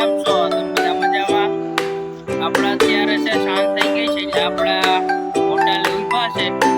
કેમ છો? બધા મજામાં? આપણે અત્યારે છે, શાંત થઈ ગઈ છે, એટલે આપણે હોટલ ઊભા છે.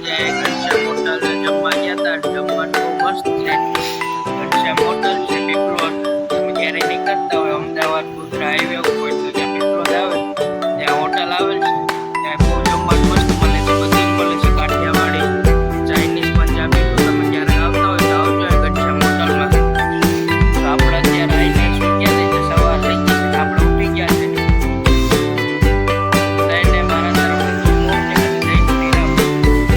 Yeah.